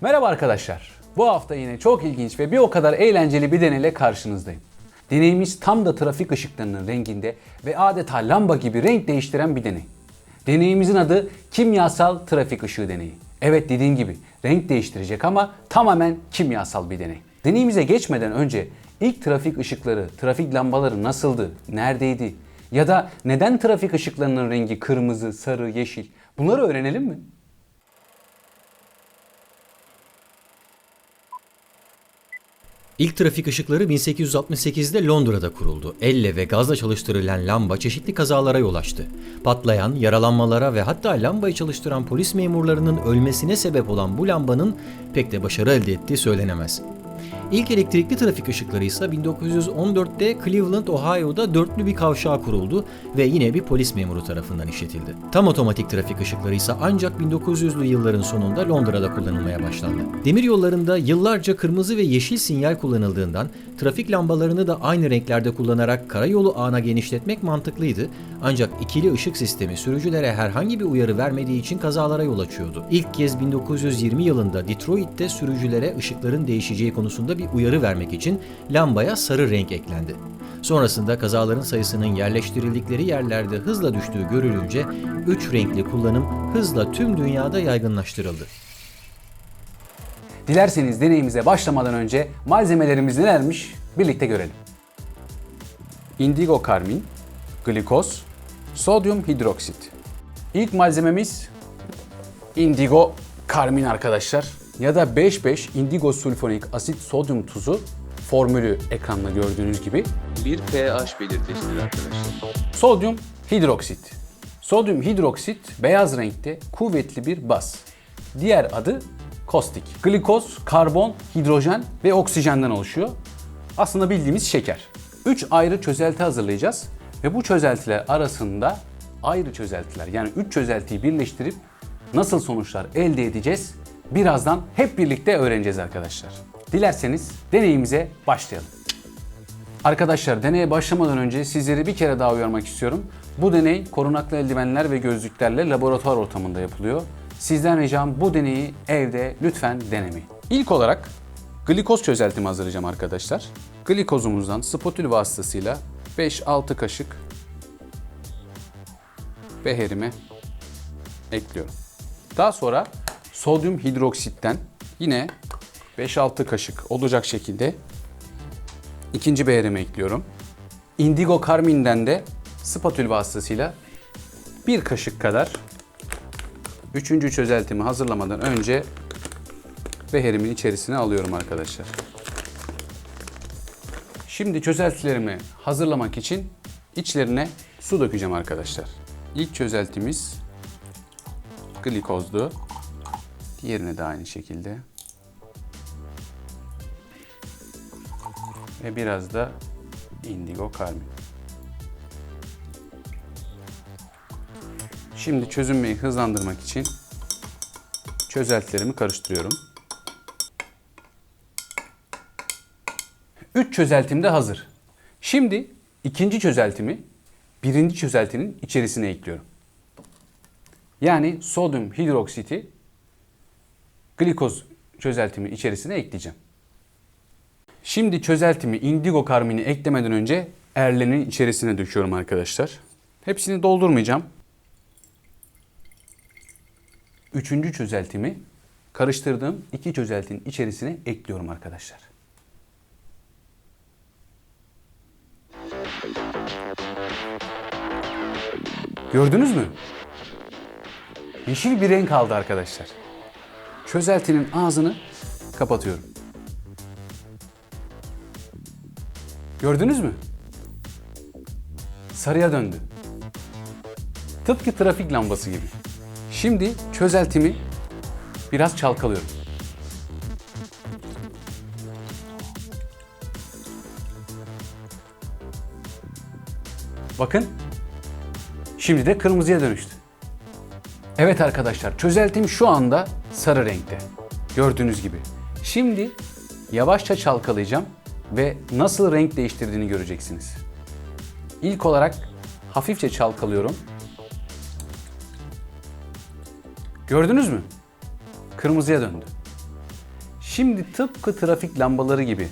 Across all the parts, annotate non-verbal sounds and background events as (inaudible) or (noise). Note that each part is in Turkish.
Merhaba arkadaşlar. Bu hafta yine çok ilginç ve bir o kadar eğlenceli bir deneyle karşınızdayım. Deneyimiz tam da trafik ışıklarının renginde ve adeta lamba gibi renk değiştiren bir deney. Deneyimizin adı kimyasal trafik ışığı deneyi. Evet dediğim gibi renk değiştirecek ama tamamen kimyasal bir deney. Deneyimize geçmeden önce ilk trafik ışıkları, trafik lambaları nasıldı, neredeydi ya da neden trafik ışıklarının rengi kırmızı, sarı, yeşil bunları öğrenelim mi? İlk trafik ışıkları 1868'de Londra'da kuruldu. Elle ve gazla çalıştırılan lamba çeşitli kazalara yol açtı. Patlayan, yaralanmalara ve hatta lambayı çalıştıran polis memurlarının ölmesine sebep olan bu lambanın pek de başarı elde ettiği söylenemez. İlk elektrikli trafik ışıkları ise 1914'te Cleveland, Ohio'da dörtlü bir kavşağa kuruldu ve yine bir polis memuru tarafından işletildi. Tam otomatik trafik ışıkları ise ancak 1900'lü yılların sonunda Londra'da kullanılmaya başlandı. Demir yollarında yıllarca kırmızı ve yeşil sinyal kullanıldığından trafik lambalarını da aynı renklerde kullanarak karayolu ağına genişletmek mantıklıydı. Ancak ikili ışık sistemi sürücülere herhangi bir uyarı vermediği için kazalara yol açıyordu. İlk kez 1920 yılında Detroit'te sürücülere ışıkların değişeceği konusunda bir uyarı vermek için lambaya sarı renk eklendi. Sonrasında kazaların sayısının yerleştirildikleri yerlerde hızla düştüğü görülünce üç renkli kullanım hızla tüm dünyada yaygınlaştırıldı. Dilerseniz deneyimize başlamadan önce malzemelerimiz nelermiş birlikte görelim. Indigo karmin, glikoz, sodyum hidroksit. İlk malzememiz indigo karmin arkadaşlar ya da 5,5 indigo sulfonik asit sodyum tuzu formülü ekranda gördüğünüz gibi bir pH belirtisidir arkadaşlar. Sodyum hidroksit. Sodyum hidroksit beyaz renkte kuvvetli bir baz. Diğer adı kostik. Glikoz, karbon, hidrojen ve oksijenden oluşuyor. Aslında bildiğimiz şeker. 3 ayrı çözelti hazırlayacağız ve bu çözeltiler arasında ayrı çözeltiler yani 3 çözeltiyi birleştirip nasıl sonuçlar elde edeceğiz birazdan hep birlikte öğreneceğiz arkadaşlar. Dilerseniz deneyimize başlayalım. Arkadaşlar deneye başlamadan önce sizleri bir kere daha uyarmak istiyorum. Bu deney korunaklı eldivenler ve gözlüklerle laboratuvar ortamında yapılıyor. Sizden ricam bu deneyi evde lütfen denemeyin. İlk olarak glikoz çözeltimi hazırlayacağım arkadaşlar. Glikozumuzdan spatül vasıtasıyla 5-6 kaşık beherime ekliyorum. Daha sonra sodyum hidroksitten yine 5-6 kaşık olacak şekilde İkinci beğerimi ekliyorum. Indigo Carmine'den de spatül vasıtasıyla bir kaşık kadar üçüncü çözeltimi hazırlamadan önce beherimin içerisine alıyorum arkadaşlar. Şimdi çözeltilerimi hazırlamak için içlerine su dökeceğim arkadaşlar. İlk çözeltimiz glikozdu. Diğerine de aynı şekilde. ve biraz da indigo karmin. Şimdi çözünmeyi hızlandırmak için çözeltilerimi karıştırıyorum. 3 çözeltim de hazır. Şimdi ikinci çözeltimi birinci çözeltinin içerisine ekliyorum. Yani sodyum hidroksiti glikoz çözeltimi içerisine ekleyeceğim. Şimdi çözeltimi indigo karmini eklemeden önce erlenin içerisine döküyorum arkadaşlar. Hepsini doldurmayacağım. Üçüncü çözeltimi karıştırdığım iki çözeltinin içerisine ekliyorum arkadaşlar. Gördünüz mü? Yeşil bir renk aldı arkadaşlar. Çözeltinin ağzını kapatıyorum. Gördünüz mü? Sarıya döndü. Tıpkı trafik lambası gibi. Şimdi çözeltimi biraz çalkalıyorum. Bakın. Şimdi de kırmızıya dönüştü. Evet arkadaşlar çözeltim şu anda sarı renkte. Gördüğünüz gibi. Şimdi yavaşça çalkalayacağım ve nasıl renk değiştirdiğini göreceksiniz. İlk olarak hafifçe çalkalıyorum. Gördünüz mü? Kırmızıya döndü. Şimdi tıpkı trafik lambaları gibi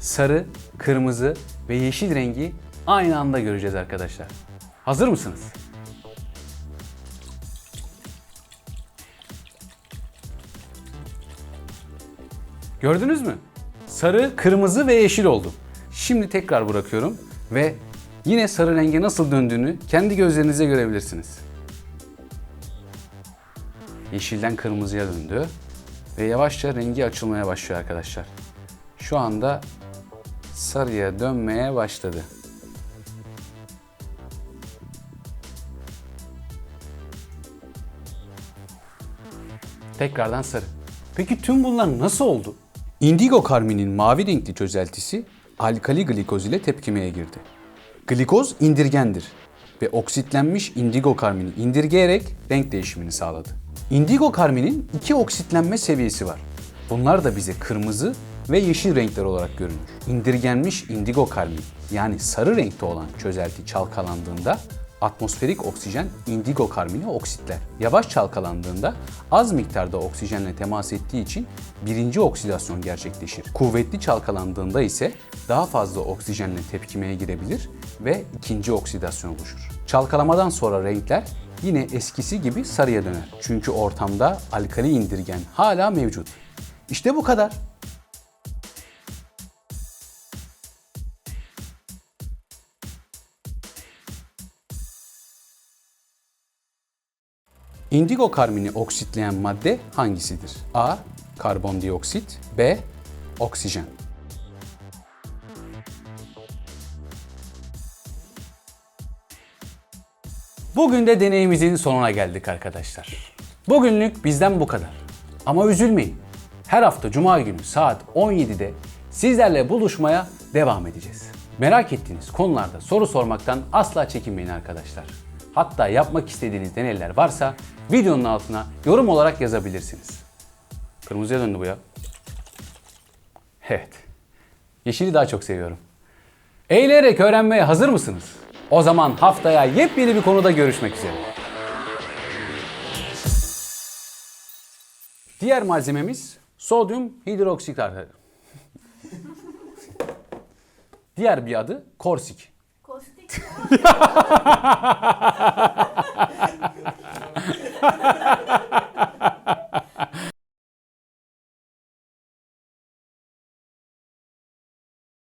sarı, kırmızı ve yeşil rengi aynı anda göreceğiz arkadaşlar. Hazır mısınız? Gördünüz mü? Sarı, kırmızı ve yeşil oldu. Şimdi tekrar bırakıyorum ve yine sarı renge nasıl döndüğünü kendi gözlerinize görebilirsiniz. Yeşilden kırmızıya döndü ve yavaşça rengi açılmaya başlıyor arkadaşlar. Şu anda sarıya dönmeye başladı. Tekrardan sarı. Peki tüm bunlar nasıl oldu? Indigo karminin mavi renkli çözeltisi alkali glikoz ile tepkimeye girdi. Glikoz indirgendir ve oksitlenmiş indigo karmini indirgeyerek renk değişimini sağladı. Indigo karminin iki oksitlenme seviyesi var. Bunlar da bize kırmızı ve yeşil renkler olarak görünür. İndirgenmiş indigo karmin yani sarı renkte olan çözelti çalkalandığında atmosferik oksijen indigo karmini oksitler. Yavaş çalkalandığında az miktarda oksijenle temas ettiği için birinci oksidasyon gerçekleşir. Kuvvetli çalkalandığında ise daha fazla oksijenle tepkimeye girebilir ve ikinci oksidasyon oluşur. Çalkalamadan sonra renkler yine eskisi gibi sarıya döner. Çünkü ortamda alkali indirgen hala mevcut. İşte bu kadar. İndigo karmini oksitleyen madde hangisidir? A. Karbondioksit B. Oksijen Bugün de deneyimizin sonuna geldik arkadaşlar. Bugünlük bizden bu kadar. Ama üzülmeyin. Her hafta Cuma günü saat 17'de sizlerle buluşmaya devam edeceğiz. Merak ettiğiniz konularda soru sormaktan asla çekinmeyin arkadaşlar. Hatta yapmak istediğiniz deneyler varsa videonun altına yorum olarak yazabilirsiniz. Kırmızıya döndü bu ya. Evet. Yeşili daha çok seviyorum. Eğilerek öğrenmeye hazır mısınız? O zaman haftaya yepyeni bir konuda görüşmek üzere. Diğer malzememiz sodyum hidroksit. (laughs) Diğer bir adı korsik. Kostik. (laughs)